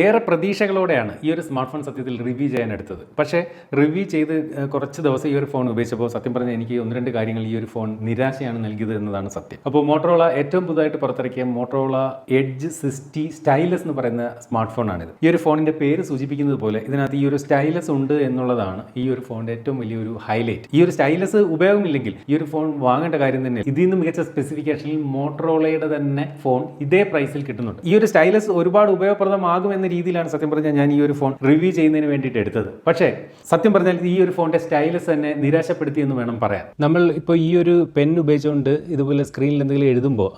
ഏറെ പ്രതീക്ഷകളോടെയാണ് ഈ ഒരു സ്മാർട്ട് ഫോൺ സത്യത്തിൽ റിവ്യൂ ചെയ്യാൻ എടുത്തത്. പക്ഷേ റിവ്യൂ ചെയ്ത് കുറച്ച് ദിവസം ഈ ഒരു ഫോൺ ഉപയോഗിച്ചപ്പോൾ സത്യം പറഞ്ഞാൽ എനിക്ക് ഒന്ന് രണ്ട് കാര്യങ്ങൾ ഈ ഒരു ഫോൺ നിരാശയാണ് നൽകിയത് എന്നതാണ് സത്യം. അപ്പോൾ മോട്ടറോള ഏറ്റവും പുതുതായിട്ട് പുറത്തിറക്കിയ മോട്ടറോള എഡ്ജ് സിസ്റ്റി സ്റ്റൈലസ് എന്ന് പറയുന്ന സ്മാർട്ട് ഫോണാണിത് ഈ ഒരു ഫോണിന്റെ പേര് സൂചിപ്പിക്കുന്നത് പോലെ ഇതിനകത്ത് ഈ ഒരു സ്റ്റൈലസ് ഉണ്ട് എന്നുള്ളതാണ് ഈ ഒരു ഫോണിന്റെ ഏറ്റവും വലിയൊരു ഹൈലൈറ്റ്. ഈ ഒരു സ്റ്റൈലസ് ഉപയോഗമില്ലെങ്കിൽ ഈ ഒരു ഫോൺ വാങ്ങേണ്ട കാര്യം തന്നെ ഇതിൽ നിന്ന് മികച്ച സ്പെസിഫിക്കേഷനിൽ മോട്ടറോളയുടെ തന്നെ ഫോൺ ഇതേ പ്രൈസിൽ കിട്ടുന്നുണ്ട്. ഈ ഒരു സ്റ്റൈലസ് ഒരുപാട് ഉപയോഗപ്രദമാകും എന്ന രീതിയിലാണ് സത്യം പറഞ്ഞാൽ ഞാൻ ഈ ഒരു ഫോൺ റിവ്യൂ ചെയ്യുന്നതിന് വേണ്ടിയിട്ട് എടുത്തത്. പക്ഷേ സത്യം പറഞ്ഞാൽ ഈ ഒരു ഫോണിന്റെ സ്റ്റൈലസ് തന്നെ നിരാശപ്പെടുത്തി എന്ന് വേണം പറയാൻ. നമ്മൾ ഇപ്പോൾ ഈ ഒരു പെൻ ഉപയോഗിച്ചുകൊണ്ട് ഇതുപോലെ സ്ക്രീനിൽ എന്തെങ്കിലും എഴുതുമ്പോൾ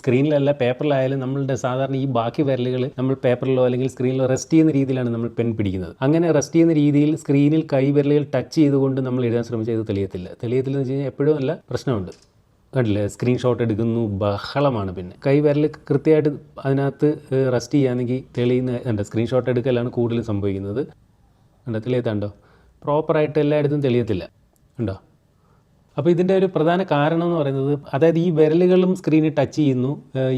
സ്ക്രീനിലല്ല പേപ്പറിലായാലും നമ്മളുടെ സാധാരണ ഈ ബാക്കി വിരലുകൾ നമ്മൾ പേപ്പറിലോ അല്ലെങ്കിൽ സ്ക്രീനിലോ റെസ്റ്റ് ചെയ്യുന്ന രീതിയിലാണ് നമ്മൾ പെൻ പിടിക്കുന്നത്. അങ്ങനെ റെസ്റ്റ് ചെയ്യുന്ന രീതിയിൽ സ്ക്രീനിൽ കൈ വിരലുകൾ ടച്ച് ചെയ്തുകൊണ്ട് നമ്മൾ എഴുതാൻ ശ്രമിച്ചത് തെളിയത്തില്ല. തെളിയത്തില്ല എന്ന് വെച്ച് കഴിഞ്ഞാൽ എപ്പോഴും നല്ല പ്രശ്നമുണ്ട്. കണ്ടില്ലേ? സ്ക്രീൻഷോട്ട് എടുക്കുന്നു ബഹളമാണ് പിന്നെ. കൈ വരൽ കൃത്യമായിട്ട് അതിനകത്ത് റെസ്റ്റ് ചെയ്യുകയാണെങ്കിൽ തെളിയുന്ന ഉണ്ട് സ്ക്രീൻഷോട്ട് എടുക്കലാണ് കൂടുതൽ സംഭവിക്കുന്നത്. കണ്ടോ? തെളിയത്താണ്ടോ? പ്രോപ്പറായിട്ട് എല്ലായിടത്തും തെളിയത്തില്ല. ഉണ്ടോ അപ്പോൾ ഇതിന്റെ ഒരു പ്രധാന കാരണം എന്ന് പറയുന്നത് അതായത് ഈ വിരലുകളും സ്ക്രീനിൽ ടച്ച് ചെയ്യുന്നു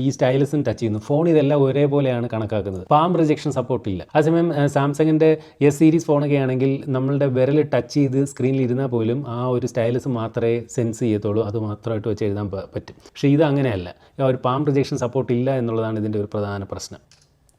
ഈ സ്റ്റൈലസും ടച്ച് ചെയ്യുന്നു. ഫോൺ ഇതെല്ലാം ഒരേപോലെയാണ് കണക്കാക്കുന്നത്. പാം റിജക്ഷൻ സപ്പോർട്ട് ഇല്ല. അതേസമയം സാംസങ്ങിന്റെ എസ് സീരീസ് ഫോണൊക്കെ ആണെങ്കിൽ നമ്മളുടെ വിരൽ ടച്ച് ചെയ്ത് സ്ക്രീനിൽ ഇരുന്നാൽ പോലും ആ ഒരു സ്റ്റൈലസ് മാത്രമേ സെൻസ് ചെയ്യത്തുള്ളൂ. അത് മാത്രമായിട്ട് വെച്ച് എഴുതാൻ പറ്റും. പക്ഷേ ഇത് അങ്ങനെയല്ല. ഒരു പാം റിജക്ഷൻ സപ്പോർട്ട് ഇല്ല എന്നുള്ളതാണ് ഇതിന്റെ ഒരു പ്രധാന പ്രശ്നം.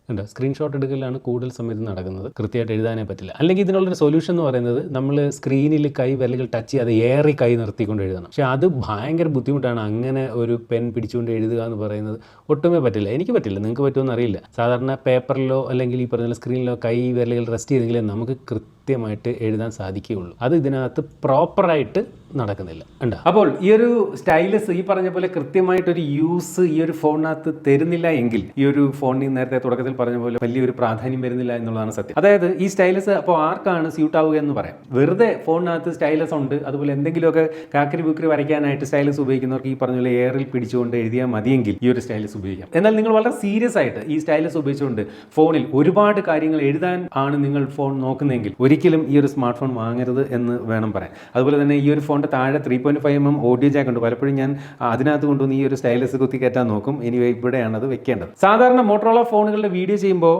ഉണ്ട്. സ്ക്രീൻഷോട്ട് എടുക്കലാണ് കൂടുതൽ സമയത്ത് നടക്കുന്നത്. കൃത്യമായിട്ട് എഴുതാനേ പറ്റില്ല. അല്ലെങ്കിൽ ഇതിനുള്ളൊരു സൊല്യൂഷൻ എന്ന് പറയുന്നത് നമ്മൾ സ്ക്രീനിൽ കൈ വിരലുകൾ ടച്ച് ചെയ്യാതെ ഏറി കൈ നിർത്തിക്കൊണ്ട് എഴുതണം. പക്ഷേ അത് ഭയങ്കര ബുദ്ധിമുട്ടാണ്. അങ്ങനെ ഒരു പെൻ പിടിച്ചുകൊണ്ട് എഴുതുക എന്ന് പറയുന്നത് ഒട്ടുമേ പറ്റില്ല. എനിക്ക് പറ്റില്ല. നിങ്ങൾക്ക് പറ്റുമെന്ന് അറിയില്ല. സാധാരണ പേപ്പറിലോ അല്ലെങ്കിൽ ഈ പറഞ്ഞ സ്ക്രീനിലോ കൈ വിരലുകൾ റെസ്റ്റ് ചെയ്തെങ്കിലും നമുക്ക് കൃത്യമായിട്ട് എഴുതാൻ സാധിക്കുകയുള്ളൂ. അത് ഇതിനകത്ത് പ്രോപ്പറായിട്ട് നടക്കുന്നില്ല. ഉണ്ട് അപ്പോൾ ഈ ഒരു സ്റ്റൈലസ് ഈ പറഞ്ഞ പോലെ കൃത്യമായിട്ടൊരു യൂസ് ഈ ഒരു ഫോണിനകത്ത് തരുന്നില്ല എങ്കിൽ ഈ ഒരു ഫോണിന് നേരത്തെ തുടക്കത്തിൽ പറഞ്ഞ പോലെ വലിയൊരു പ്രാധാന്യം വരുന്നില്ല എന്നുള്ളതാണ് സത്യം. അതായത് ഈ സ്റ്റൈലസ് അപ്പോൾ ആർക്കാണ് സ്യൂട്ട് ആവുക എന്ന് പറയാം. വെറുതെ ഫോണിനകത്ത് സ്റ്റൈലസ് ഉണ്ട്. അതുപോലെ എന്തെങ്കിലുമൊക്കെ കാക്കരി ബുക്കരി വരയ്ക്കാനായിട്ട് സ്റ്റൈലസ് ഉപയോഗിക്കുന്നവർക്ക് ഈ പറഞ്ഞ പോലെ എയറിൽ പിടിച്ചുകൊണ്ട് എഴുതിയാൽ മതിയെങ്കിൽ ഈ ഒരു സ്റ്റൈലസ് ഉപയോഗിക്കാം. എന്നാൽ നിങ്ങൾ വളരെ സീരിയസ് ആയിട്ട് ഈ സ്റ്റൈലസ് ഉപയോഗിച്ചുകൊണ്ട് ഫോണിൽ ഒരുപാട് കാര്യങ്ങൾ എഴുതാൻ ആണ് നിങ്ങൾ ഫോൺ നോക്കുന്നതെങ്കിൽ ഒരിക്കലും ഈ ഒരു സ്മാർട്ട് ഫോൺ വാങ്ങരുത് എന്ന് വേണം പറയാൻ. അതുപോലെ തന്നെ ഈ ഒരു ഫോണിന്റെ താഴെ three point five M M audio jack ഉണ്ട്. പലപ്പോഴും ഞാൻ അതിനകത്ത് കൊണ്ടുവന്ന് ഈ ഒരു സ്റ്റൈലസ് കുത്തി കയറ്റാൻ നോക്കും. ഇനി ഇവിടെയാണ് അത് വെക്കേണ്ടത്. സാധാരണ മോട്ടറോള ഫോണുകളുടെ വീഡിയോ ചെയ്യുമ്പോൾ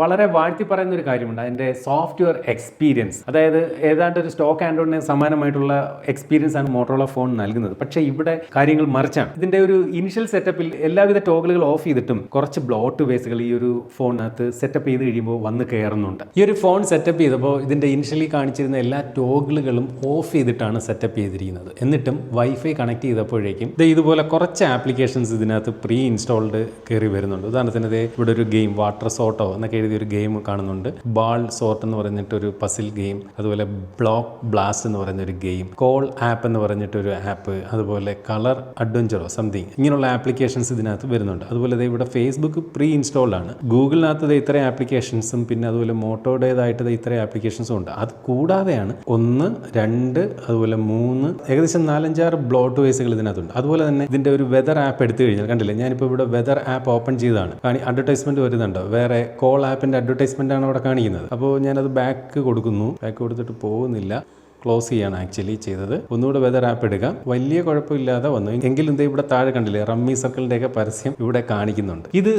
വളരെ വാഴ്ത്തി പറയുന്ന ഒരു കാര്യമുണ്ട്. അതിന്റെ സോഫ്റ്റ്വെയർ എക്സ്പീരിയൻസ് അതായത് ഏതാണ്ട് ഒരു സ്റ്റോക്ക് ആൻഡ്രോയിഡിന് സമാനമായിട്ടുള്ള എക്സ്പീരിയൻസ് ആണ് മോട്ടറോള ഫോൺ നൽകുന്നത്. പക്ഷേ ഇവിടെ കാര്യങ്ങൾ മറിച്ചാണ്. ഇതിന്റെ ഒരു ഇനിഷ്യൽ സെറ്റപ്പിൽ എല്ലാവിധ ടോഗിളുകൾ ഓഫ് ചെയ്തിട്ടും കുറച്ച് ബ്ലോട്ട് വേസുകൾ ഈ ഒരു ഫോണിനകത്ത് സെറ്റപ്പ് ചെയ്ത് കഴിയുമ്പോൾ വന്ന് കയറുന്നുണ്ട് ഈ ഒരു ഫോൺ സെറ്റപ്പ് ചെയ്തപ്പോൾ ഇതിന്റെ ഇനിഷ്യലി കാണിച്ചിരുന്ന എല്ലാ ടോഗിളുകളും ഓഫ് ചെയ്തിട്ടാണ് സെറ്റപ്പ് ചെയ്തിരിക്കുന്നത്. എന്നിട്ടും വൈഫൈ കണക്ട് ചെയ്തപ്പോഴേക്കും ഇത് ഇതുപോലെ കുറച്ച് ആപ്ലിക്കേഷൻസ് ഇതിനകത്ത് പ്രീ ഇൻസ്റ്റാൾഡ് കയറി വരുന്നുണ്ട്. ഉദാഹരണത്തിന് ദേ ഇവിടെ ഒരു ഗെയിം വാട്ടർ സോട്ടോ എന്നൊക്കെ എഴുതിയ ഒരു ഗെയിം കാണുന്നുണ്ട്. ബാൾ സോർട്ട് എന്ന് പറഞ്ഞിട്ട് ഒരു പസിൽ ഗെയിം അതുപോലെ ബ്ലോക്ക് ബ്ലാസ്റ്റ് എന്ന് ഒരു ഗെയിം കോൾ ആപ്പ് എന്ന് പറഞ്ഞിട്ട് ഒരു ആപ്പ് അതുപോലെ കളർ അഡ്വഞ്ചറോ സംതിങ് ഇങ്ങനെയുള്ള ആപ്ലിക്കേഷൻസ് ഇതിനകത്ത് വരുന്നുണ്ട്. അതുപോലെ ഇവിടെ ഫേസ്ബുക്ക് പ്രീ ഇൻസ്റ്റാൾഡ് ആണ് ഗൂഗിളിനകത്ത് ഇത്രയും ആപ്ലിക്കേഷൻസും പിന്നെ അതുപോലെ മോട്ടോയുടേതായിട്ട് ഇത്രയും ആപ്ലിക്കേഷൻസും ഉണ്ട്. അത് കൂടാതെയാണ് ഒന്ന് രണ്ട് അതുപോലെ മൂന്ന് ഏകദേശം നാലഞ്ചാറ് ബ്ലോട്ട് വേസുകൾ ഇതിനകത്തുണ്ട്. അതുപോലെ തന്നെ ഇതിന്റെ ഒരു വെതർ ആപ്പ് എടുത്തു കഴിഞ്ഞാൽ കണ്ടില്ലേ ഞാനിപ്പോൾ ഇവിടെ വെതർ ആപ്പ് ഓപ്പൺ ചെയ്താണ് കാണി അഡ്വർടൈസ്മെന്റ് വരുന്നുണ്ടോ? വേറെ കോൾ ആപ്പിന്റെ അഡ്വർടൈസ്മെന്റ് ആണ് അവിടെ കാണിക്കുന്നത്. അപ്പോൾ ഞാനത് ബാക്ക് കൊടുക്കുന്നു. ബാക്ക് കൊടുത്തിട്ട് പോകുന്നില്ല. ക്ലോസ് ചെയ്യാണ് ആക്ച്വലി ചെയ്തത്. ഒന്നുകൂടെ വെതർ ആപ്പ് എടുക്കാം വലിയ കുഴപ്പമില്ലാതെ വന്നു. എങ്കിലും ഇത് ഇവിടെ താഴെ കണ്ടില്ലേ റമ്മി സർക്കിളിന്റെ ഒക്കെ പരസ്യം ഇവിടെ കാണിക്കുന്നുണ്ട്. ഇത്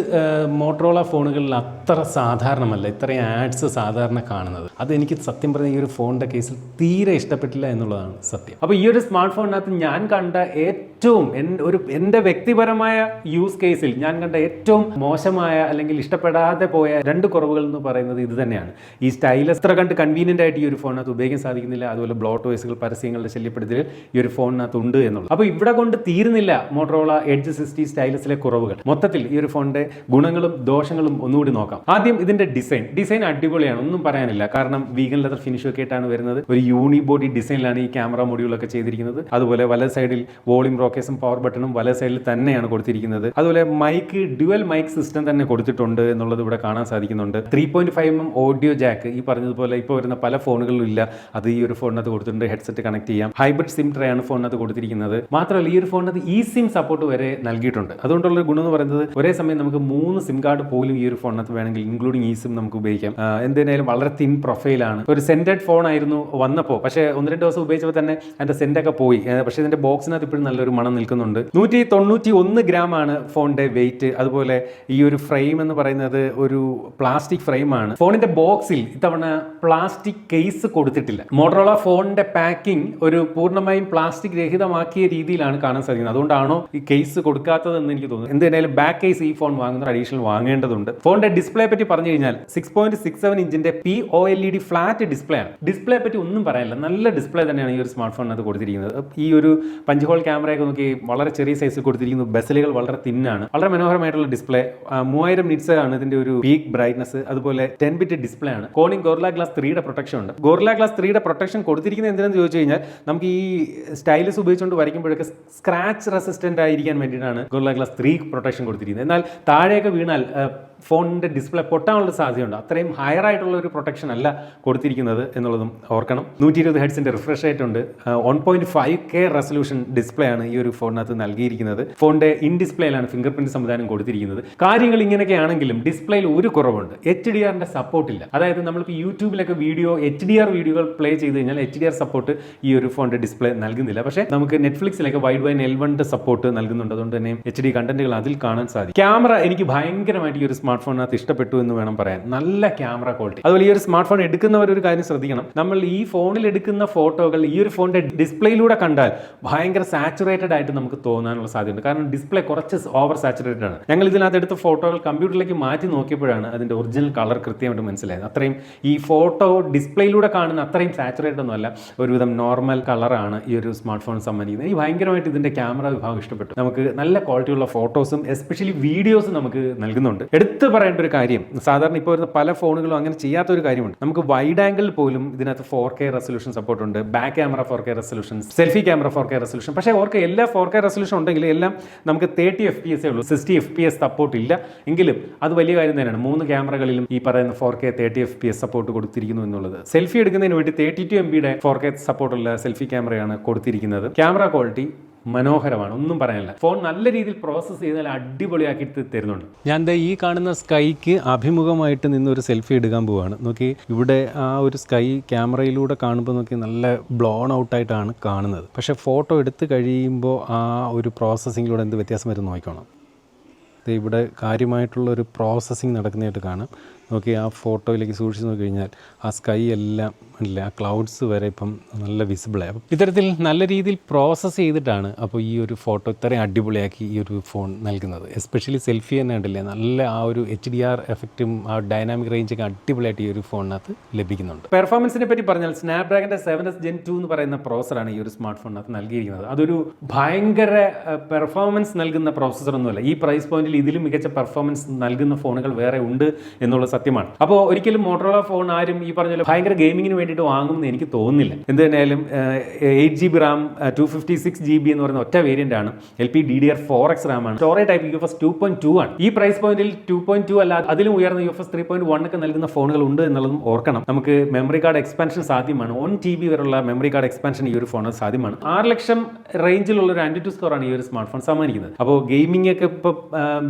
മോട്ടറോള ഫോണുകളിൽ അത്ര സാധാരണമല്ല ഇത്രയും ആഡ്സ് സാധാരണ കാണുന്നത്. അത് എനിക്ക് സത്യം പറഞ്ഞ ഈ ഒരു ഫോണിന്റെ കേസിൽ തീരെ ഇഷ്ടപ്പെട്ടില്ല എന്നുള്ളതാണ് സത്യം. അപ്പോൾ ഈ ഒരു സ്മാർട്ട് ഫോണിനകത്ത് ഞാൻ കണ്ട ഏറ്റവും എൻ- ഒരു എന്റെ വ്യക്തിപരമായ യൂസ് കേസിൽ ഞാൻ കണ്ട ഏറ്റവും മോശമായ അല്ലെങ്കിൽ ഇഷ്ടപ്പെടാതെ പോയ രണ്ട് കുറവുകൾ എന്ന് പറയുന്നത് ഇത് തന്നെയാണ്. ഈ സ്റ്റൈലസ് അത്ര കണ്ട് കൺവീനിയന്റ് ആയിട്ട് ഈ ഒരു ഫോണിനകത്ത് ഉപയോഗിക്കാൻ സാധിക്കുന്നില്ല. അതുപോലെ ബ്ലോട്ട് വോയിസുകൾ പരസ്യങ്ങളുടെ ശല്യപ്പെടുത്തൽ ഈ ഒരു ഫോണിനകത്ത് ഉണ്ട് എന്നുള്ളത്. അപ്പോൾ ഇവിടെ കൊണ്ട് തീരുന്നില്ല മോട്ടറോള എഡ്ജ് സിക്സ്റ്റി സ്റ്റൈലസിലെ കുറവുകൾ. മൊത്തത്തിൽ ഈ ഒരു ഫോണിന്റെ ഗുണങ്ങളും ദോഷങ്ങളും ഒന്നുകൂടി നോക്കാം. ആദ്യം ഇതിന്റെ ഡിസൈൻ ഡിസൈൻ അടിപൊളിയാണ്. ഒന്നും പറയാനില്ല. കാരണം വീഗൻ ലെതർ ഫിനിഷ് ഒക്കെ ആയിട്ടാണ് വരുന്നത്. ഒരു യൂണി ബോഡി ഡിസൈനിലാണ് ഈ ക്യാമറ മൊഡ്യൂളൊക്കെ ചെയ്തിരിക്കുന്നത്. അതുപോലെ വല സൈഡിൽ വോളിയം റോക്കേസും പവർ ബട്ടണും വല സൈഡിൽ തന്നെയാണ് കൊടുത്തിരിക്കുന്നത്. അതുപോലെ മൈക്ക് ഡ്യുവൽ മൈക്ക് സിസ്റ്റം തന്നെ കൊടുത്തിട്ടുണ്ട് എന്നുള്ളത് ഇവിടെ കാണാൻ സാധിക്കുന്നുണ്ട്. Three point five M audio jack ഈ പറഞ്ഞതുപോലെ ഇപ്പോൾ വരുന്ന പല ഫോണുകളിലും ഇല്ല. അത് ഈ ഒരു ഫോണിനകത്ത് കൊടുത്തിട്ടുണ്ട്. ഹെഡ്സെറ്റ് കണക്ട് ചെയ്യാം. ഹൈബ്രിഡ് സിം ട്രേ ആണ് ഫോണിനകത്ത് കൊടുത്തിരിക്കുന്നത്. മാത്രമല്ല ഈ ഒരു ഫോണിനകത്ത് ഈ സിം സപ്പോർട്ട് വരെ നൽകിയിട്ടുണ്ട്. അതുകൊണ്ടുള്ള ഗുണം എന്ന് പറയുന്നത് ഒരേ സമയം നമുക്ക് മൂന്ന് സിം കാർഡ് പോലും ഈ ഒരു ഫോണിനകത്ത് വേണമെങ്കിൽ ഇൻക്ലൂഡിംഗ് ഈ സിം നമുക്ക് ഉപയോഗിക്കാം. എന്തായാലും വളരെ തിൻ പ്രൊഫൈലാണ് ഒരു സെന്റഡ് ഫോൺ ആയിരുന്നു വന്നപ്പോൾ പക്ഷേ ഒന്ന് രണ്ട് ദിവസം ഉപയോഗിച്ചപ്പോൾ തന്നെ അതിന്റെ സെന്റൊക്കെ പോയി. പക്ഷേ ഇതിന്റെ ബോക്സിനകത്ത് ഇപ്പോഴും നല്ലൊരു മണം നിൽക്കുന്നുണ്ട്. നൂറ്റി തൊണ്ണൂറ്റി ഒന്ന് ഗ്രാം ആണ് ഫോണിന്റെ വെയിറ്റ് അതുപോലെ ഈ ഒരു ഫ്രെയിം എന്ന് പറയുന്നത് ഒരു പ്ലാസ്റ്റിക് ഫ്രെയിമാണ് ഫോണിന്റെ ബോക്സിൽ ഇത്തവണ പ്ലാസ്റ്റിക് കേസ് കൊടുത്തിട്ടില്ല. മോട്ടറോള ഫോണിന്റെ പാക്കിംഗ് ഒരു പൂർണമായും പ്ലാസ്റ്റിക് രഹിതമാക്കിയ രീതിയിലാണ് കാണാൻ സാധിക്കുന്നത്. അതുകൊണ്ടാണോ ഈ കേസ് കൊടുക്കാത്തതെന്ന് എനിക്ക് തോന്നുന്നു എന്തായാലും ബാക്ക് കേസ് ഈ ഫോൺ വാങ്ങുന്ന അഡീഷണൽ വാങ്ങേണ്ടതുണ്ട്. ഫോണിന്റെ ഡിസ്പ്ലേ പറ്റി പറഞ്ഞു കഴിഞ്ഞാൽ six point six seven ഇഞ്ചിന്റെ P O L E D flat display ആണ്. ഡിസ്പ്ലേ പറ്റി ഒന്നും പറയാനില്ല. നല്ല ഡിസ്പ്ലേ തന്നെയാണ് ഈ ഒരു സ്മാർട്ട് ഫോണിനകത്ത് കൊടുത്തിരിക്കുന്നത്. ഈ ഒരു പഞ്ച് ഹോൾ ക്യാമറയൊക്കെ നോക്കി വളരെ ചെറിയ സൈസിൽ കൊടുത്തിരിക്കുന്നു ബെസലുകൾ വളരെ തിന്നാണ്. വളരെ മനോഹരമായിട്ടുള്ള ഡിസ്പ്ലേ മൂവായിരം നിറ്റ്സ് ആണ് ഇതിന്റെ ഒരു പീക്ക് ബ്രൈറ്റ്നസ് അതുപോലെ ടെൻ ബിറ്റ് ഡിസ്പ്ലേ ആണ്. കോണിംഗ് ഗോർല ഗ്ലാസ് ത്രീയുടെ പ്രൊട്ടക്ഷൻ ഉണ്ട്. ഗോർല ഗ്ലാസ് ത്രീയുടെ പ്രൊട്ടക്ഷൻ കൊടുത്തിരിക്കുന്നത് എന്തിനാന്ന് ചോദിച്ചു കഴിഞ്ഞാൽ നമുക്ക് ഈ സ്റ്റൈലസ് ഉപയോഗിച്ചുകൊണ്ട് വരയ്ക്കുമ്പോഴൊക്കെ സ്ക്രാച്ച് റെസിസ്റ്റന്റ് ആയിരിക്കാൻ വേണ്ടിയിട്ടാണ് ഗോർല ഗ്ലാസ് ത്രീ പ്രൊട്ടക്ഷൻ കൊടുത്തിരിക്കുന്നത്. എന്നാൽ താഴെയൊക്കെ വീണാൽ ഫോണിന്റെ ഡിസ്പ്ലേ പൊട്ടാനുള്ള സാധ്യതയുണ്ട്. അത്രയും ഹയർ ആയിട്ടുള്ള ഒരു പ്രൊട്ടക്ഷൻ അല്ല കൊടുത്തിരിക്കുന്നത് എന്നുള്ളതും ഓർക്കണം. നൂറ്റി ഇരുപത് ഹെഡ്സിന്റെ റിഫ്രഷ് ആയിട്ടുണ്ട് one point five K resolution display ആണ് ഈ ഒരു ഫോണിനകത്ത് നൽകിയിരിക്കുന്നത്. ഫോണിന്റെ ഇൻ ഡിസ്പ്ലേയിലാണ് ഫിംഗർ പ്രിന്റ് സംവിധാനം കൊടുത്തിരിക്കുന്നത്. കാര്യങ്ങൾ ഇങ്ങനെയൊക്കെ ആണെങ്കിലും ഡിസ്പ്ലേയിൽ ഒരു കുറവുണ്ട്. എച്ച് ഡി ആറിന്റെ സപ്പോർട്ട് ഇല്ല. അതായത് നമ്മളിപ്പോൾ യൂട്യൂബിലൊക്കെ വീഡിയോ എച്ച് ഡി ആർ വീഡിയോകൾ പ്ലേ ചെയ്ത് കഴിഞ്ഞാൽ എച്ച് ഡി ആർ സപ്പോർട്ട് ഈ ഒരു ഫോണിന്റെ ഡിസ്പ്ലേ നൽകുന്നില്ല. പക്ഷേ നമുക്ക് നെറ്റ്ഫ്ലിക്സിലൊക്കെ Widevine L one support നൽകുന്നുണ്ട്. അതുകൊണ്ട് തന്നെ എച്ച് ഡി കണ്ടന്റുകൾ അതിൽ കാണാൻ സാധിക്കും. ക്യാമറ എനിക്ക് ഭയങ്കരമായിട്ട് ഈ ഒരു സ്മാർട്ട് ഫോണിനകത്ത് ഇഷ്ടപ്പെട്ടു എന്ന് വേണം പറയാൻ. നല്ല ക്യാമറ ക്വാളിറ്റി അതുപോലെ ഈ ഒരു സ്മാർട്ട് ഫോൺ എടുക്കുന്നവർ ഒരു കാര്യം ശ്രദ്ധിക്കണം. നമ്മൾ ഈ ഫോണിൽ എടുക്കുന്ന ഫോട്ടോകൾ ഈ ഒരു ഫോണിന്റെ ഡിസ്പ്ലേയിലൂടെ കണ്ടാൽ ഭയങ്കര സാച്ചുറേറ്റഡ് ആയിട്ട് നമുക്ക് തോന്നാനുള്ള സാധ്യതയുണ്ട്. കാരണം ഡിസ്പ്ലേ കുറച്ച് ഓവർ സാച്ചുറേറ്റഡ് ആണ്. ഞങ്ങൾ ഇതിനകത്ത് എടുത്ത ഫോട്ടോകൾ കമ്പ്യൂട്ടറിലേക്ക് മാറ്റി നോക്കിയപ്പോഴാണ് അതിന്റെ ഒറിജിനൽ കളർ കൃത്യമായിട്ട് മനസ്സിലായത്. അത്രയും ഈ ഫോട്ടോ ഡിസ്പ്ലേയിലൂടെ കാണുന്ന അത്രയും സാച്ചുറേറ്റഡ് ഒന്നുമല്ല ഒരുവിധം നോർമൽ കളറാണ് ഈ ഒരു സ്മാർട്ട് ഫോൺ സമ്മാനിക്കുന്നത് ഈ ഭയങ്കരമായിട്ട് ഇതിന്റെ ക്യാമറ വിഭാഗം ഇഷ്ടപ്പെട്ടു. നമുക്ക് നല്ല ക്വാളിറ്റിയുള്ള ഫോട്ടോസും എസ്പെഷ്യലി വീഡിയോസും നമുക്ക് നൽകുന്നുണ്ട്. എടുത്തു പറയേണ്ട ഒരു കാര്യം സാധാരണ ഇപ്പോൾ വരുന്ന പല ഫോണുകളും അങ്ങനെ ചെയ്യാത്ത ഒരു കാര്യമുണ്ട്. നമുക്ക് വൈഡ് ആംഗിൾ പോലും ഇതിനകത്ത് ഫോർ കെ റെസൊല്യൂഷൻ സപ്പോർട്ട് ഉണ്ട് back camera four K resolution selfie camera four K resolution പക്ഷേ അവർക്ക് എല്ലാ ഫോർ കെ റെസൊല്യൂഷൻ ഉണ്ടെങ്കിൽ എല്ലാം നമുക്ക് തേർട്ടി എഫ് പി എസ് ഉള്ളൂ. Sixty F P S support ഇല്ല. എങ്കിലും അത് വലിയ കാര്യം തന്നെയാണ്. മൂന്ന് ക്യാമറകളിലും ഈ പറയുന്ന four K thirty F P S support കൊടുത്തിരിക്കുന്നു എന്നുള്ളത്. സെൽഫി എടുക്കുന്നതിന് വേണ്ടി തേർട്ടി ടു എം ബിയുടെ ഫോർ കെ സപ്പോർട്ടുള്ള സെൽഫി ക്യാമറയാണ് കൊടുത്തിരിക്കുന്നത്. ക്യാമറ ക്വാളിറ്റി മനോഹരമാണ്. ഒന്നും പറയാനില്ല. ഫോൺ നല്ല രീതിയിൽ പ്രോസസ്സ് ചെയ്താൽ അടിപൊളിയാക്കി തരുന്നുണ്ട്. ഞാൻ ദേ ഈ കാണുന്ന സ്കൈക്ക് അഭിമുഖമായിട്ട് നിന്ന് ഒരു സെൽഫി എടുക്കാൻ പോവാണ്. നോക്കി ഇവിടെ ആ ഒരു സ്കൈ ക്യാമറയിലൂടെ കാണുമ്പോൾ നോക്കി നല്ല ബ്ലോൺ ഔട്ടായിട്ടാണ് കാണുന്നത്. പക്ഷേ ഫോട്ടോ എടുത്ത് കഴിയുമ്പോൾ ആ ഒരു പ്രോസസ്സിങ്ങിലൂടെ എന്ത് വ്യത്യാസം വരും നോക്കണം ഇവിടെ കാര്യമായിട്ടുള്ള ഒരു പ്രോസസ്സിങ് നടക്കുന്നതായിട്ട് കാണാം. നോക്കി ആ ഫോട്ടോയിലേക്ക് സൂക്ഷിച്ച് നോക്കി കഴിഞ്ഞാൽ ആ സ്കൈ എല്ലാം ഇല്ല. ആ ക്ലൗഡ്സ് വരെ ഇപ്പം നല്ല വിസിബിളായി അപ്പം ഇത്തരത്തിൽ നല്ല രീതിയിൽ പ്രോസസ്സ് ചെയ്തിട്ടാണ് അപ്പോൾ ഈ ഒരു ഫോട്ടോ ഇത്രയും അടിപൊളിയാക്കി ഈ ഒരു ഫോൺ നൽകുന്നത്. എസ്പെഷ്യലി സെൽഫി തന്നെ ഉണ്ടല്ലേ നല്ല ആ ഒരു എച്ച് ഡി ആർ എഫക്റ്റും ആ ഡൈനാമിക് റേഞ്ചൊക്കെ അടിപൊളിയായിട്ട് ഈ ഒരു ഫോണിനകത്ത് ലഭിക്കുന്നുണ്ട്. പെർഫോമൻസിനെ പറ്റി പറഞ്ഞാൽ സ്നാപ്ഡ്രാഗന്റെ സെവൻ എസ് ജെൻ ടു എന്ന് പറയുന്ന പ്രോസറാണ് ഈ ഒരു സ്മാർട്ട് ഫോണിനകത്ത് നൽകിയിരിക്കുന്നത്. അതൊരു ഭയങ്കര പെർഫോമൻസ് നൽകുന്ന പ്രോസസ്സർ ഒന്നുമല്ല. ഈ പ്രൈസ് പോയിന്റിൽ ഇതിലും മികച്ച പെർഫോമൻസ് നൽകുന്ന ഫോണുകൾ വേറെ ഉണ്ട് എന്നുള്ള സത്യമാണ്. അപ്പോൾ ഒരിക്കലും മോട്ടോറോള ഫോൺ ആരും ഈ പറഞ്ഞ ഭയങ്കര ഗെയിമിങ്ങിന് വേണ്ടിയിട്ട് വാങ്ങുമെന്ന് എനിക്ക് തോന്നുന്നില്ല. എന്ത് തന്നെയായാലും eight G B RAM two fifty six G B എന്ന് പറയുന്ന ഒറ്റ വേരിയന്റ് ആണ്. L P D D R four X RAM ആണ്. Storage type U F two point two ആണ്. ഈ പ്രൈസ് പോയിന്റിൽ ടു പോയിന്റ് ടു അല്ല അതിലും ഉയർന്ന U F three point one ഒക്കെ നൽകുന്ന ഫോണുകൾ ഉണ്ട് എന്നുള്ളതും ഓർക്കണം. നമുക്ക് മെമ്മറി കാർഡ് എക്സ്പാൻഷൻ സാധ്യമാണ്. വൺ ടി ബി വരെയുള്ള മെമ്മറി കാർഡ് എക്സ്പാൻഷൻ ഈ ഒരു ഫോണ് സാധ്യമാണ്. ആറ് ലക്ഷം റേഞ്ചിലുള്ള ഒരു ആന്റി ടു ആണ് ഈ ഒരു സ്മാർട്ട് ഫോൺ സമ്മാനിക്കുന്നത്. അപ്പോൾ ഗെയിമിംഗ് ഒക്കെ ഇപ്പോൾ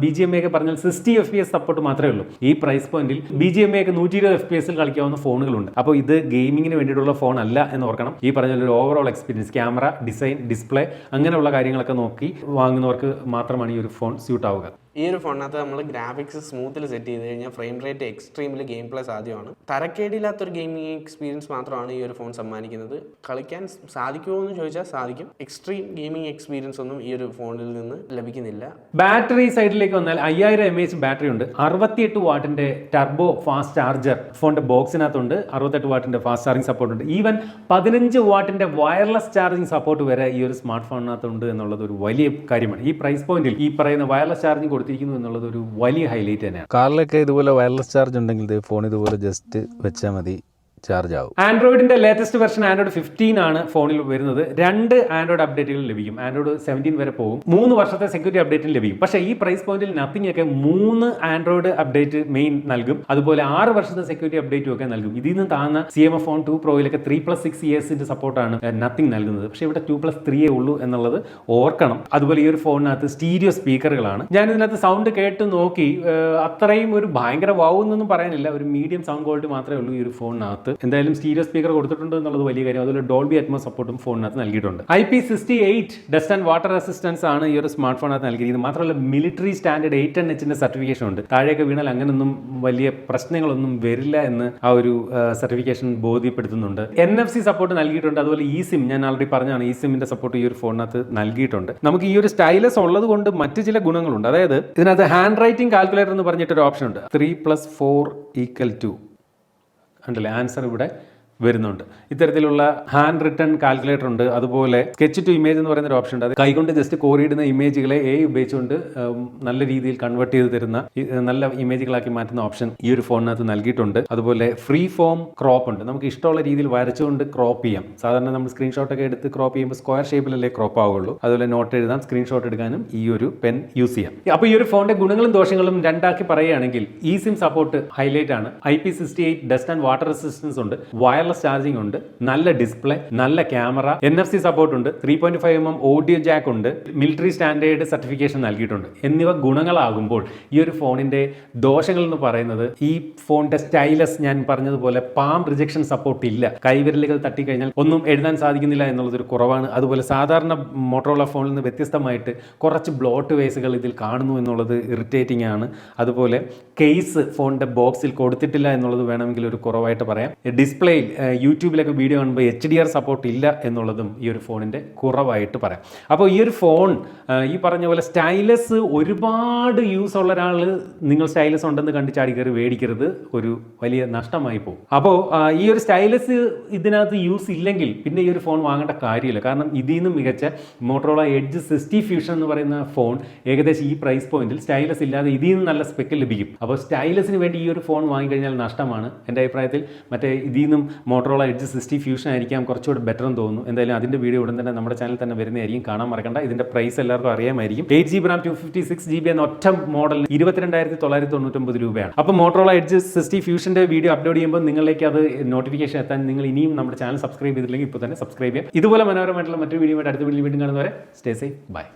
ബി ജി എ ഒക്കെ പറഞ്ഞാൽ sixty F P S support മാത്രമേ ഉള്ളൂ. ഈ പ്രൈസ് പോയിന്റിൽ ബി ജി എം എ ഒക്കെ നൂറ്റി ഇരുപത് എഫ് പി എസിൽ കളിക്കാവുന്ന ഫോണുകളുണ്ട്. അപ്പോൾ ഇത് ഗെയിമിങ്ങിന് വേണ്ടിയിട്ടുള്ള ഫോൺ അല്ല എന്ന് ഓർക്കണം. ഈ പറഞ്ഞ ഒരു overall experience camera design display അങ്ങനെയുള്ള കാര്യങ്ങളൊക്കെ നോക്കി വാങ്ങുന്നവർക്ക് മാത്രമാണ് ഈ ഒരു ഫോൺ സ്യൂട്ട് ആവുക ഈ ഒരു ഫോണിനകത്ത് നമ്മൾ ഗ്രാഫിക്സ് സ്മൂത്തിൽ സെറ്റ് ചെയ്ത് കഴിഞ്ഞാൽ ഫ്രെയിം റേറ്റ് എക്സ്ട്രീമിൽ ഗെയിം പ്ലേ സാധ്യമാണ് തരക്കേടില്ലാത്തൊരു ഗെയിമിംഗ് എക്സ്പീരിയൻസ് മാത്രമാണ് ഈ ഒരു ഫോൺ സമ്മാനിക്കുന്നത്. കളിക്കാൻ സാധിക്കുമോ എന്ന് ചോദിച്ചാൽ സാധിക്കും. എക്സ്ട്രീം ഗെയിമിംഗ് എക്സ്പീരിയൻസ് ഒന്നും ഈ ഒരു ഫോണിൽ നിന്ന് ലഭിക്കുന്നില്ല. ബാറ്ററി സൈഡിലേക്ക് വന്നാൽ അയ്യായിരം എം എച്ച് ബാറ്ററി ഉണ്ട്. അറുപത്തിയെട്ട് വാട്ടിന്റെ ടർബോ ഫാസ്റ്റ് ചാർജർ ഫോണിന്റെ ബോക്സിനകത്തുണ്ട് അറുപത്തെട്ട് വാട്ടിന്റെ ഫാസ്റ്റ് ചാർജിംഗ് സപ്പോർട്ട് ഉണ്ട്. ഈവൻ പതിനഞ്ച് വാട്ടിന്റെ വയർലെസ് ചാർജിംഗ് സപ്പോർട്ട് വരെ ഈ ഒരു സ്മാർട്ട് ഫോണിനകത്തുണ്ട് എന്നുള്ളത് ഒരു വലിയ കാര്യമാണ്. ഈ പ്രൈസ് പോയിന്റിൽ ഈ പറയുന്ന വയർലെസ് ചാർജിംഗ് ചാർജിങ് കൊടുത്തിരിക്കുന്നു എന്നുള്ളത് ഒരു വലിയ ഹൈലൈറ്റ് തന്നെയാണ്. കാറിലൊക്കെ ഇതുപോലെ വയർലെസ് ചാർജ് ഉണ്ടെങ്കിൽ ഫോൺ ഇതുപോലെ ജസ്റ്റ് വെച്ചാൽ മതി. ചാർജ് ആവും ആൻഡ്രോയിഡിന്റെ ലേറ്റസ്റ്റ് വെർഷൻ ആൻഡ്രോയിഡ് ഫിഫ്റ്റീൻ ആണ് ഫോണിൽ വരുന്നത്. രണ്ട് ആൻഡ്രോയിഡ് അപ്ഡേറ്റുകൾ ലഭിക്കും. ആൻഡ്രോയിഡ് സെവന്റീൻ വരെ പോകും. മൂന്ന് വർഷത്തെ സെക്യൂരിറ്റി അപ്ഡേറ്റും ലഭിക്കും. പക്ഷേ ഈ പ്രൈസ് പോയിന്റിൽ നത്തിങ് ഒക്കെ മൂന്ന് ആൻഡ്രോയിഡ് അപ്ഡേറ്റ് മെയിൻ നൽകും. അതുപോലെ ആറ് വർഷത്തെ സെക്യൂരിറ്റി അപ്ഡേറ്റും ഒക്കെ നൽകും. ഇതിൽ നിന്ന് താഴ്ന്ന C M F phone two പ്രോയിലൊക്കെ three plus six ഇയേഴ്സിന്റെ സപ്പോർട്ടാണ് നത്തിങ് നൽകുന്നത്. പക്ഷേ ഇവിടെ ടു പ്ലസ് ത്രീയേ ഉള്ളൂ എന്നുള്ളത് ഓർക്കണം. അതുപോലെ ഈ ഒരു ഫോണിനകത്ത് സ്റ്റീരിയോ സ്പീക്കറുകളാണ് ഞാൻ ഇതിനകത്ത് സൗണ്ട് കേട്ട് നോക്കി അത്രയും ഒരു ഭയങ്കര വാവുന്നൊന്നും പറയാനില്ല. ഒരു മീഡിയം സൗണ്ട് ക്വാളിറ്റി മാത്രമേ ഉള്ളൂ ഈ ഒരു ഫോണിനകത്ത് എന്തായാലും സ്റ്റീരിയോ സ്പീക്കർ കൊടുത്തിട്ടുണ്ട് എന്നുള്ളത് വലിയ കാര്യം. അതുപോലെ ഡോൾബി അറ്റ്മോ സപ്പോർട്ടും ഫോണിനകത്ത് നൽകിയിട്ടുണ്ട്. I P sixty eight dust and water resistance ആണ് ഈ ഒരു സ്മാർട്ട് ഫോണിനകത്ത് നൽകിയിരിക്കുന്നത്. മാത്രമല്ല മിലിറ്ററി സ്റ്റാൻഡേർഡ് എയ്റ്റ് എൻ എച്ചിന്റെ സർട്ടിഫിക്കേഷൻ ഉണ്ട്. താഴെയൊക്കെ വീണാൽ അങ്ങനൊന്നും വലിയ പ്രശ്നങ്ങളൊന്നും വരില്ല എന്ന് ആ ഒരു സർട്ടിഫിക്കേഷൻ ബോധ്യപ്പെടുത്തുന്നുണ്ട്. എൻ എഫ് സി സപ്പോർട്ട് നൽകിയിട്ടുണ്ട്. അതുപോലെ ഇ സിം ഞാൻ ആൾറെഡി പറഞ്ഞാണ് ഇ സിമ്മിന്റെ സപ്പോർട്ട് ഈ ഒരു ഫോണിനകത്ത് നൽകിയിട്ടുണ്ട്. നമുക്ക് ഈ ഒരു സ്റ്റൈലസ് ഉള്ളത് കൊണ്ട് മറ്റു ചില ഗുണങ്ങളുണ്ട്. അതായത് ഇതിനകത്ത് ഹാൻഡ് റൈറ്റിംഗ് കാൽക്കുലേറ്റർ എന്ന് പറഞ്ഞിട്ടൊരു ഓപ്ഷൻ ഉണ്ട്. Three plus four equal to ഉണ്ടല്ലേ ആൻസർ ഇവിടെ വരുന്നുണ്ട്. ഇത്തരത്തിലുള്ള ഹാൻഡ് റിട്ടേൺ കാൽക്കുലേറ്റർ ഉണ്ട്. അതുപോലെ സ്കെച്ച് ടു ഇമേജ് എന്ന് പറയുന്ന ഒരു ഓപ്ഷൻ ഉണ്ട്. അത് കൈകൊണ്ട് ജസ്റ്റ് കോറിയിടുന്ന ഇമേജുകളെ എ ഉപയോഗിച്ചുകൊണ്ട് നല്ല രീതിയിൽ കൺവേർട്ട് ചെയ്ത് തരുന്ന നല്ല ഇമേജുകളാക്കി മാറ്റുന്ന ഓപ്ഷൻ ഈ ഒരു ഫോണിനകത്ത് നൽകിയിട്ടുണ്ട്. അതുപോലെ ഫ്രീ ഫോം ക്രോപ്പ് ഉണ്ട്. നമുക്ക് ഇഷ്ടമുള്ള രീതിയിൽ വരച്ചുകൊണ്ട് ക്രോപ്പ് ചെയ്യാം. സാധാരണ നമ്മൾ സ്ക്രീൻഷോട്ടൊക്കെ എടുത്ത് ക്രോപ്പ് ചെയ്യുമ്പോൾ സ്ക്വയർ ഷേപ്പിലല്ലേ ക്രോപ്പ് ആവുള്ളൂ. അതുപോലെ നോട്ട് എഴുതാൻ സ്ക്രീൻഷോട്ട് എടുക്കാനും ഈ ഒരു പെൻ യൂസ് ചെയ്യാം. അപ്പോൾ ഈ ഒരു ഫോണിന്റെ ഗുണങ്ങളും ദോഷങ്ങളും രണ്ടാക്കി പറയുകയാണെങ്കിൽ ഈ സിം സപ്പോർട്ട് ഹൈലൈറ്റ് ആണ്. I P sixty eight dust and water resistance ഉണ്ട് വയർലെസ് ചാർജിംഗ് ഉണ്ട് നല്ല ഡിസ്പ്ലേ നല്ല camera N F C support ഉണ്ട് three point five M M audio jack ഉണ്ട് മിലിറ്ററി സ്റ്റാൻഡേർഡ് സർട്ടിഫിക്കേഷൻ നൽകിയിട്ടുണ്ട്. എന്നിവ ഗുണങ്ങളാകുമ്പോൾ ഈ ഒരു ഫോണിന്റെ ദോഷങ്ങൾ എന്ന് പറയുന്നത് ഈ ഫോണിന്റെ സ്റ്റൈലസ് ഞാൻ പറഞ്ഞതുപോലെ പാം റിജക്ഷൻ സപ്പോർട്ട് ഇല്ല. കൈവിരലുകൾ തട്ടിക്കഴിഞ്ഞാൽ ഒന്നും എഴുതാൻ സാധിക്കുന്നില്ല എന്നുള്ളതൊരു കുറവാണ്. അതുപോലെ സാധാരണ മോട്ടോറോള ഫോണിൽ നിന്ന് വ്യത്യസ്തമായിട്ട് കുറച്ച് ബ്ലോട്ട് വേസുകൾ ഇതിൽ കാണുന്നു എന്നുള്ളത് ഇറിറ്റേറ്റിംഗ് ആണ്. അതുപോലെ കേസ് ഫോണിന്റെ ബോക്സിൽ കൊടുത്തിട്ടില്ല എന്നുള്ളത് വേണമെങ്കിൽ ഒരു കുറവായിട്ട് പറയാം. ഡിസ്പ്ലേയിൽ യൂട്യൂബിലൊക്കെ വീഡിയോ കാണുമ്പോൾ എച്ച് ഡി ആർ സപ്പോർട്ട് ഇല്ല എന്നുള്ളതും ഈ ഒരു ഫോണിന്റെ കുറവായിട്ട് പറയാം. അപ്പോൾ ഈ ഒരു ഫോൺ ഈ പറഞ്ഞ പോലെ സ്റ്റൈലസ് ഒരുപാട് യൂസ് ഉള്ള ഒരാൾ നിങ്ങൾ സ്റ്റൈലസ് ഉണ്ടെന്ന് കണ്ട് ചാടി കയറി മേടിക്കരുത് ഒരു വലിയ നഷ്ടമായി പോകും. അപ്പോൾ ഈ ഒരു സ്റ്റൈലസ് ഇതിനകത്ത് യൂസ് ഇല്ലെങ്കിൽ പിന്നെ ഈ ഒരു ഫോൺ വാങ്ങേണ്ട കാര്യമില്ല. കാരണം ഇതിൽ നിന്നും മികച്ച മോട്ടറോള എഡ്ജ് സിക്സ്റ്റി ഫ്യൂഷൻ എന്ന് പറയുന്ന ഫോൺ ഏകദേശം ഈ പ്രൈസ് പോയിന്റിൽ സ്റ്റൈലസ് ഇല്ലാതെ ഇതിൽ നിന്ന് നല്ല സ്പെക്ക് ലഭിക്കും. അപ്പോൾ സ്റ്റൈലസിന് വേണ്ടി ഈ ഒരു ഫോൺ വാങ്ങിക്കഴിഞ്ഞാൽ നഷ്ടമാണ്. എന്റെ അഭിപ്രായത്തിൽ മറ്റേ ഇതിൽ നിന്നും മോട്ടറോള എഡ്ജ് സിക്സ്റ്റി ഫ്യൂഷൻ ആയിരിക്കാം കുറച്ചുകൂടി ബെറ്റർ എന്ന് തോന്നുന്നു. എന്തായാലും അതിന്റെ വീഡിയോ ഉടൻ തന്നെ നമ്മുടെ ചാനൽ തന്നെ വരുന്നതായിരിക്കും. കാണാൻ മറക്കണ്ട. ഇതിന്റെ പ്രൈസ് എല്ലാവർക്കും അറിയാമായിരിക്കും. Eight G B RAM two fifty six G B എന്ന ഒറ്റ മോഡൽ ഇരുപത്തിരണ്ടായിരത്തി തൊള്ളായിരത്തി തൊണ്ണൂറ്റൊമ്പത് രൂപയാണ്. അപ്പോൾ മോട്ടറോള എഡ്ജ് സിക്സ്റ്റി ഫ്യൂഷന്റെ വീഡിയോ അപ്ലോഡ് ചെയ്യുമ്പോൾ നിങ്ങളിലേക്ക് അത് നോട്ടിഫിക്കേഷൻ എത്താൻ നിങ്ങൾ ഇനിയും നമ്മുടെ ചാനൽ സബ്സ്ക്രൈബ് ചെയ്തില്ലെങ്കിൽ ഇപ്പോൾ തന്നെ സബ്സ്ക്രൈബ് ചെയ്യാം. ഇതുപോലെ മനോഹരമായിട്ടുള്ള മറ്റൊരു വീഡിയോ അടുത്ത വീഡിയോ വീണ്ടും കാണുന്നവരെ സ്റ്റേ സേ ബൈ